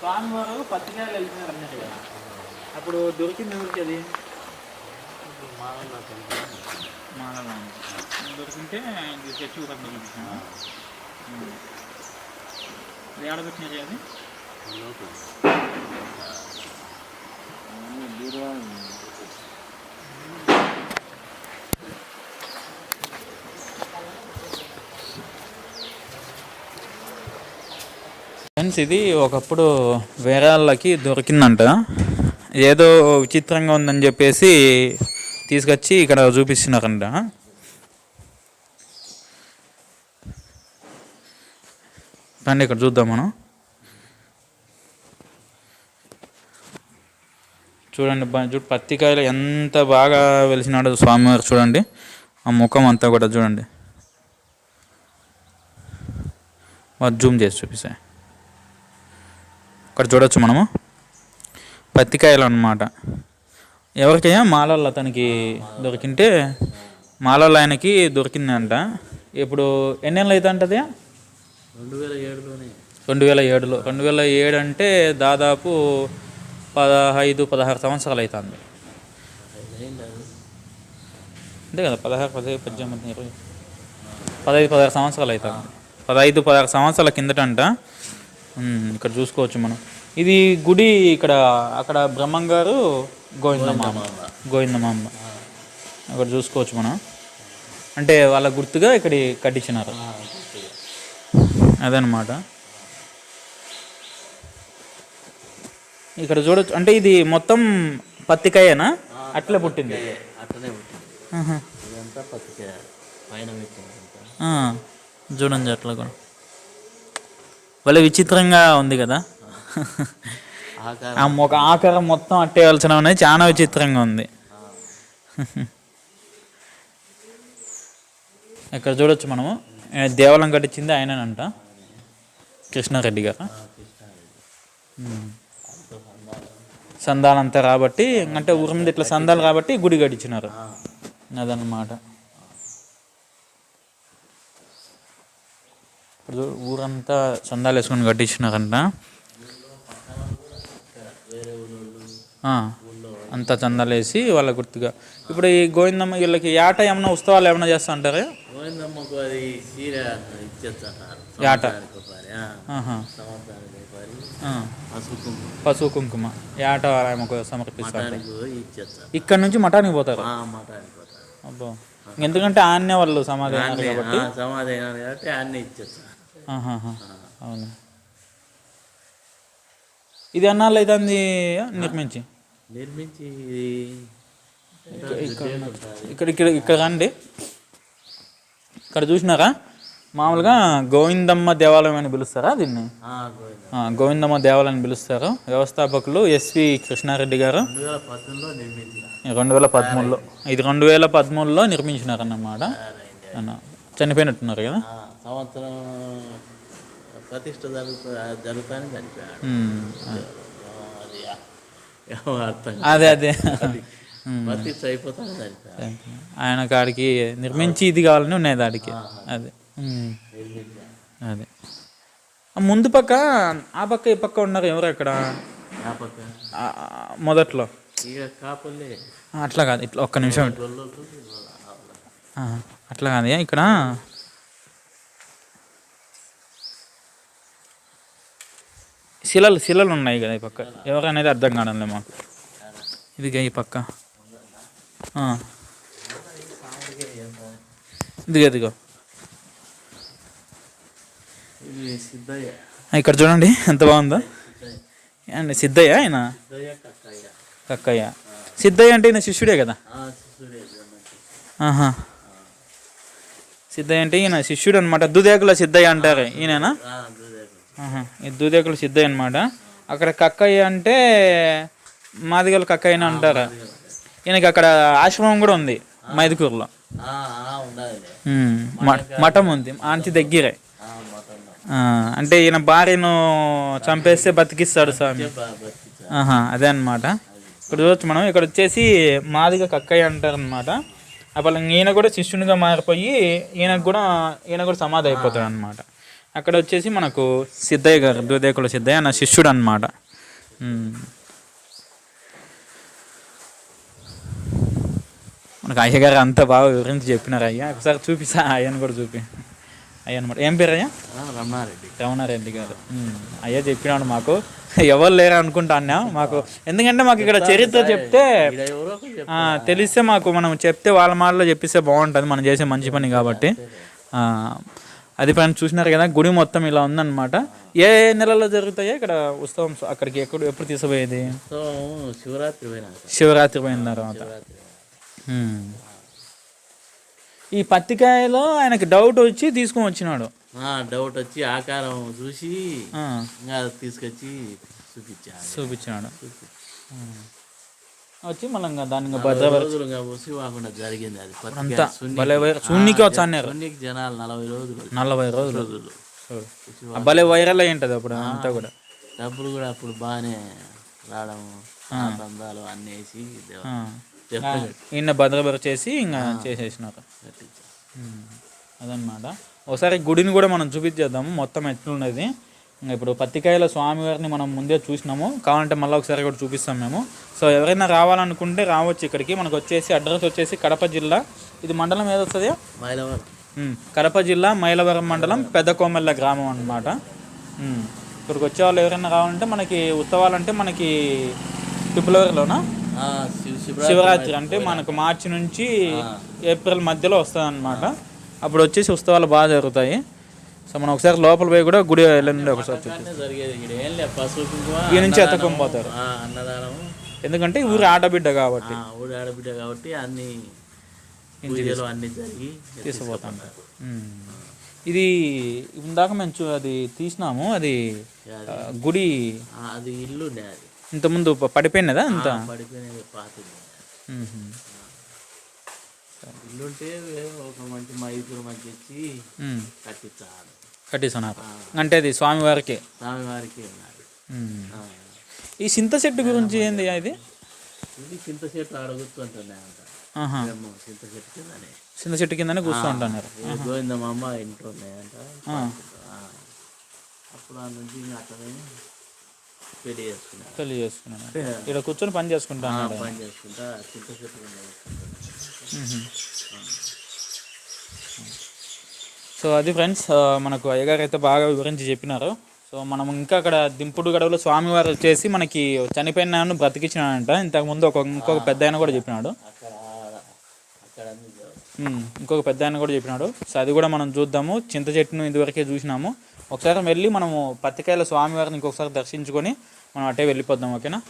స్వామివారు పత్రికాయలు వెళ్తున్నారు అన్నారు కదా. అప్పుడు దొరికింది ఎవరికి అది? మానవ దొరికింటే ఊరంతా చూపించాను అది ఆడబెట్టినది అది? ఫ్రెండ్స్ ఇది ఒకప్పుడు వేరాళ్ళకి దొరికిందంట. ఏదో విచిత్రంగా ఉందని చెప్పేసి తీసుకొచ్చి ఇక్కడ చూపిస్తున్నారంట. రండి ఇక్కడ చూద్దాం మనం. చూడండి చూడు పత్తికాయలు ఎంత బాగా వెలిసినాడో స్వామివారు చూడండి. ఆ ముఖం అంతా కూడా చూడండి. జూమ్ చేసి చూపిస్తాయి. ఇక్కడ చూడొచ్చు మనము. పత్తికాయలు అన్నమాట ఎవరికైనా మాలల్లో అతనికి దొరికింటే మాలల్లో ఆయనకి దొరికిందంట. ఇప్పుడు ఎన్నేళ్ళు అయితే అంటది రెండు వేల ఏడులోనే. రెండు వేల ఏడులో. రెండు వేల ఏడు అంటే దాదాపు పదహైదు పదహారు సంవత్సరాలు అవుతుంది అంతే కదా పదహారు పదిహేను పద్దెనిమిది ఇరవై. పదహైదు పదహారు సంవత్సరాలు అవుతుంది పదహైదు పదహారు సంవత్సరాల కిందటంట అంట ఇక్కడ చూసుకోవచ్చు మనం. ఇది గుడి ఇక్కడ అక్కడ బ్రహ్మంగారు గోవిందమ్మ. గోవిందమ్మ. అక్కడ చూసుకోవచ్చు మనం. అంటే వాళ్ళ గుర్తుగా ఇక్కడ కట్టించినారు. అదనమాట. ఇక్కడ చూడొచ్చు అంటే ఇది మొత్తం పత్తికాయేనా? అట్లే పుట్టింది. అట్లనే. ఇదంతా పత్తికాయ పైన చూడండి అట్లా కూడా. భలే విచిత్రంగా ఉంది కదా. ఒక ఆకారం మొత్తం అట్టే వలసిన అనేది చాలా విచిత్రంగా ఉంది. ఇక్కడ చూడొచ్చు మనము. దేవాలయం కట్టించింది ఆయనంట కృష్ణారెడ్డి గారు. సందాలంతా రాబట్టి అంటే ఊరి మీద ఇట్లా సందాలు కాబట్టి గుడి కట్టించినారు. అదన్నమాట ఇప్పుడు చూడు, ఊరంతా సందాలు వేసుకొని కట్టించినారంట. అంతా చందాలు వేసి వాళ్ళ గుర్తుగా. ఇప్పుడు ఈ గోవిందమ్మ వీళ్ళకి ఏట ఏమైనా ఉత్సవాలు ఏమైనా చేస్తా అంటారా? గోవిందమ్మకు అది చీర పసుపు కుంకుమ. ఏట ఆమెకు సమర్పిస్తారు ఇక్కడ నుంచి మఠానికి పోతారు? అబ్బో. ఎందుకంటే ఆన్నే వాళ్ళు సమాధి అయినారు అన్నీ, కాబట్టి. సమాధి కాబట్టి అన్నీ ఇచ్చేస్తారు. అవును? ఇది అన్నాళ్ళు అవుతుంది నిర్మించి నిర్మించి ఇక్కడ ఇక్కడ ఇక్కడ రండి. ఇక్కడ చూసినారా? మామూలుగా గోవిందమ్మ దేవాలయం అని పిలుస్తారా దీన్ని? గోవిందమ్మ. దేవాలయం అని పిలుస్తారు. వ్యవస్థాపకులు ఎస్వి కృష్ణారెడ్డి గారు. రెండు వేల పదమూడులో ఇది రెండు వేల పదమూడులో నిర్మించినారన్నమాట. అన్న చనిపోయినట్టున్నారు కదా? సంవత్సరం ప్రతిష్ట జరుగుతూ జరుగుతానే చనిపోయాడు. అది అర్థం. అదే అదే. ప్రతిష్ట అయిపోతానే చనిపోయాడు. ఆయన కాడికి నిర్మించి ఇది కావాలని ఉన్నాయి దాడికి. అదే. అదే. ముందు పక్క ఆ పక్క ఈ పక్క ఉన్నారు ఎవరు అక్కడ? మొదట్లో. అట్లా కాదు ఇట్లా ఒక్క నిమిషం. అట్లా కాదు ఇక్కడ? శిలలు శిలలు ఉన్నాయి కదా ఈ పక్క. ఎవరనేది అర్థం కావడంలే మాకు. ఇదిగా ఈ పక్క. ఇదిగో ఇదిగో. ఇక్కడ చూడండి ఎంత బాగుందో. అండి సిద్ధయ్య ఆయన? కక్కయ్య. సిద్ధయ్య అంటే ఈయన శిష్యుడే కదా. ఆహా. సిద్ధయ్య అంటే ఈయన శిష్యుడు అనమాట దుదేకుల సిద్ధయ్య అంటారు. ఈయననా ఆ, దుర్దేవుడు. ఆహా ఈ దుదేకుల సిద్ధయ్య అనమాట అక్కడ కక్కయ్య అంటే మాదిగల కక్కయ్యని అంటారు. ఈయనకి అక్కడ ఆశ్రమం కూడా ఉంది మైదుకూరులో. మఠం ఉంది ఆంచి దగ్గరే. అంటే ఈయన భార్యను చంపేస్తే బతికిస్తాడు స్వామి. అదే అనమాట ఇక్కడ చూడొచ్చు మనం ఇక్కడ వచ్చేసి మాదిగా కక్కయ్య అంటారు అనమాట అప్పుడు ఈయన కూడా శిష్యునిగా మారిపోయి ఈయనకు కూడా ఈయన కూడా సమాధి అయిపోతాడు అనమాట అక్కడ వచ్చేసి మనకు సిద్ధయ్య గారు దూదేకుల సిద్ధయ్య నా శిష్యుడు అనమాట మనకు అయ్య గారు అంతా బాగా వివరించి చెప్పినారు అయ్యా. ఒకసారి చూపిస్తా అయ్యని కూడా చూపి. అయ్య అనమాట ఏం పేరు అయ్యా? రమణారెడ్డి. రమణారెడ్డి గారు. అయ్యా చెప్పినాడు మాకు. ఎవరు లేరు అనుకుంటాన్నా మాకు ఎందుకంటే మాకు ఇక్కడ చరిత్ర చెప్తే తెలిస్తే మాకు మనం చెప్తే వాళ్ళ మాటలో చెప్పిస్తే బాగుంటుంది. మనం చేసే మంచి పని కాబట్టి. ఆ, అది పని చూసినారు కదా గుడి మొత్తం ఇలా ఉందన్నమాట. ఏ నెలలో జరుగుతాయో ఇక్కడ ఉత్సవం? అక్కడికి ఎక్కడ ఎప్పుడు తీసుకుపోయేది? శివరాత్రి శివరాత్రి పోయిన తర్వాత. ఈ పత్తికాయలో ఆయనకి డౌట్ వచ్చి తీసుకొని వచ్చినాడు. ఆ, డౌట్ వచ్చి ఆకారం చూసి తీసుకొచ్చి చూపించాను చూపించినాడు. ఉమ్. వచ్చి ఇంకా దాన్ని ఇంకా భద్రపరి రోజులు ఇంకా ఉసి కాకుండా జరిగింది అది అంతా భలే సున్నికి వచ్చి అన్నారు సున్నికి జనాలు నలభై రోజులు. నలభై రోజులు. రోజులు. భలే వైరల్ అయి ఉంటుంది అప్పుడు అంతా కూడా. డబ్బులు కూడా అప్పుడు బాగానే రావడం బంధాలు అన్నీ వేసి. ఈయన భద్రపరి చేసి ఇంకా చేసేసినారు. అదనమాట ఒకసారి గుడిని కూడా మనం చూపించేద్దాము. మొత్తం ఎట్లున్నది? ఇప్పుడు పత్తికాయల స్వామివారిని మనం ముందే చూసినాము. కావాలంటే మళ్ళీ ఒకసారి కూడా చూపిస్తాం మేము. సో ఎవరైనా రావాలనుకుంటే రావచ్చు ఇక్కడికి. మనకు వచ్చేసి అడ్రస్ వచ్చేసి కడప జిల్లా. ఇది మండలం ఏది వస్తుంది? మైలవరం. ఉమ్, కడప జిల్లా మైలవరం మండలం పెద్ద కోమెల్ల గ్రామం అన్నమాట. ఉమ్, ఇక్కడికి వచ్చే వాళ్ళు ఎవరైనా కావాలంటే మనకి ఉత్సవాలంటే మనకి ఫిబ్రవరిలోనా? శివరాత్రి శివరాత్రి అంటే మనకు మార్చి నుంచి ఏప్రిల్ మధ్యలో వస్తుంది అనమాట అప్పుడు వచ్చేసి ఉత్సవాలు బాగా జరుగుతాయి. సో మనం ఒకసారి లోపల పోయి కూడా గుడి వెళ్ళండి ఒకసారి కుంకుమ ఈ నుంచి ఎత్తుకొని పోతారు. ఆ, అన్నదానము. ఎందుకంటే ఊరి ఆడబిడ్డ కాబట్టి. ఊడి ఆడబిడ్డ కాబట్టి అన్ని పూజలు అన్ని జరిగి తీసుకుపోతాం. ఇది ఇందాక మేము చూ- అది తీసినాము అది గుడి అది ఇల్లు ఇంతకుముందు ప- పడిపోయినదా ఇంత పడిపోయినది పాతది. ఉహు. ఇల్లు ఉంటే ఒక మంచి మైతులు మంచి ఇచ్చి ఉమ్. కట్టించాలి కట్టేస్తున్నారు. అంటే అది స్వామివారికి. స్వామివారికి ఉన్నారు ఉమ్. ఆ. ఈ సింత చెట్టు గురించి ఏంది ఇది? ఇది చింత చెట్టు అడుగుతుంటున్నాయి అంట ఆహా మేము చింత చెట్టు కిందనే చింత చెట్టు కిందనే కూర్చుంటున్నారు ఇది గోవిందమ్మ ఇంట్లో. అప్పుడు ఆ నుంచి ఇంకా అట్లనే పెళ్ళి చేసుకున్నారు పెళ్ళి చేసుకున్నాను ఇక్కడ కూర్చొని పని చేసుకుంటాను పని చేసుకుంటా చింత చెట్టు కింద. సో అది ఫ్రెండ్స్ మనకు అయ్యగారు అయితే బాగా వివరించి చెప్పినారు. సో మనం ఇంకా అక్కడ దింపుడు గడవలో స్వామివారు వచ్చేసి మనకి చనిపోయిన బ్రతికించినాడంట ఇంతకుముందు ఒక ఇంకొక పెద్ద ఆయన కూడా చెప్పినాడు. ఇంకొక పెద్ద ఆయన కూడా చెప్పినాడు. సో అది కూడా మనం చూద్దాము. చింత చెట్టును ఇదివరకే చూసినాము. ఒకసారి వెళ్ళి మనము పత్తికాయల స్వామివారిని ఇంకొకసారి దర్శించుకొని మనం అటే వెళ్ళిపోద్దాం ఓకేనా?